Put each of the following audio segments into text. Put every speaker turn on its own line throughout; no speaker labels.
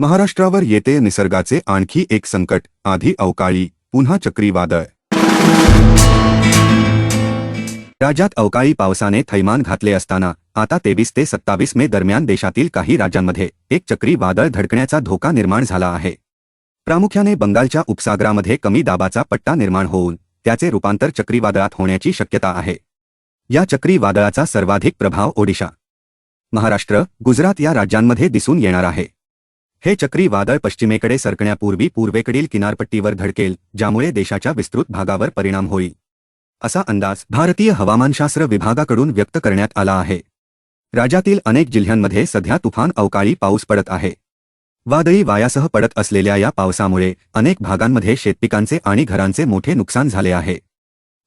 महाराष्ट्रावर येते निसर्गाचे आणखी एक संकट आधी अवकाळी पुन्हा चक्रीवादळ. राज्यात अवकाळी पावसाने थैमान घातले असताना आता तेवीस ते सत्तावीस मे दरम्यान देशातील काही राज्यांमध्ये एक चक्रीवादळ धडकण्याचा धोका निर्माण झाला आहे. प्रामुख्याने बंगालच्या उपसागरामध्ये कमी दाबाचा पट्टा निर्माण होऊन त्याचे रूपांतर चक्रीवादळात होण्याची शक्यता आहे. या चक्रीवादळाचा सर्वाधिक प्रभाव ओडिशा. महाराष्ट्र गुजरात या राज्यांमध्ये दिसून येणार आहे. हे चक्रीवादळ पश्चिमेकडे सरकण्यापूर्वी पूर्वेकडील किनारपट्टीवर धडकेल ज्यामुळे देशाच्या विस्तृत भागावर परिणाम होईल. असा अंदाज भारतीय हवामानशास्त्र विभागाकडून व्यक्त करण्यात आला आहे. राज्यातील अनेक जिल्ह्यांमध्ये सध्या तुफान अवकाळी पाऊस पडत आहे. वादळी वायासह पडत असलेल्या या पावसामुळे अनेक भागांमध्ये शेतपिकांचे आणि घरांचे मोठे नुकसान झाले आहे.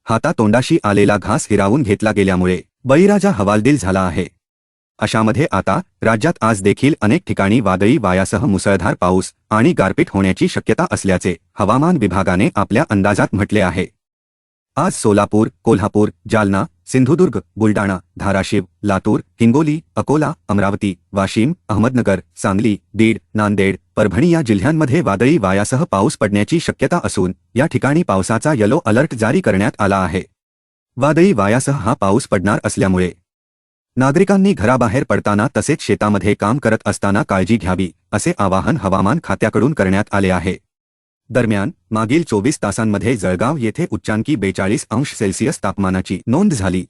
हातातोंडाशी आलेला घास हिरावून घेतला गेल्यामुळे बळीराजा हवालदिल झाला आहे. अशामध्ये आता राज्यात आज देखील अनेक ठिकाणी वादळी वायासह मुसळधार पाऊस आणि गारपीट होण्याची शक्यता असल्याचे हवामान विभागाने आपल्या अंदाजात म्हटले आहे. आज सोलापूर कोल्हापूर जालना सिंधुदुर्ग बुलडाणा धाराशिव लातूर हिंगोली अकोला अमरावती वाशिम अहमदनगर सांगली बीड नांदेड परभणी या जिल्ह्यांमध्ये वादळी वायासह पाऊस पडण्याची शक्यता असून या ठिकाणी पावसाचा यलो अलर्ट जारी करण्यात आला आहे. वादळी वायासह हा पाऊस पडणार असल्यामुळे नागरिकांनी घराबाहेर पडताना तसेच शेतामध्ये काम करत असताना काळजी घ्यावी, असे आवाहन हवामान खात्याकडून करण्यात आले आहे. दरम्यान, मागील चोवीस तासांमध्ये जळगाव येथे उच्चांकी बेचाळीस अंश सेल्सिअस तापमानाची नोंद झाली.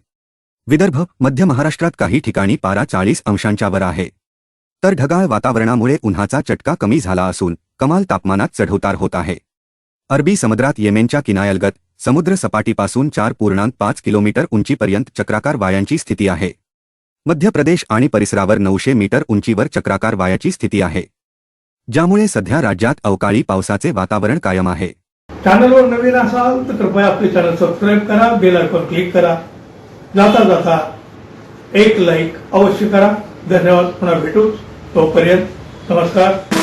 विदर्भ, मध्य महाराष्ट्रात काही ठिकाणी पारा चाळीस अंशांच्या वर आहे. तर ढगाळ वातावरणामुळे उन्हाचा चटका कमी झाला असून, कमाल तापमानात चढउतार होत आहे. अरबी समुद्रात येमेनच्या किनायलगत, समुद्र सपाटीपासून चार पूर्णांक पाच किलोमीटर उंचीपर्यंत चक्राकार वायांची स्थिती आहे. मध्य प्रदेश आणि परिसरावर नऊशे मीटर उंचीवर चक्राकार वायाची स्थिती आहे. ज्यामुळे सध्या राज्यात अवकाळी पावसाचे वातावरण कायम आहे.
चॅनलवर नवीन असाल तर कृपया आपले चॅनल सबस्क्राईब करा बेल आयकॉन क्लिक करा. जाता जाता एक लाईक अवश्य करा. धन्यवाद. पुन्हा भेटू. तोपर्यंत नमस्कार.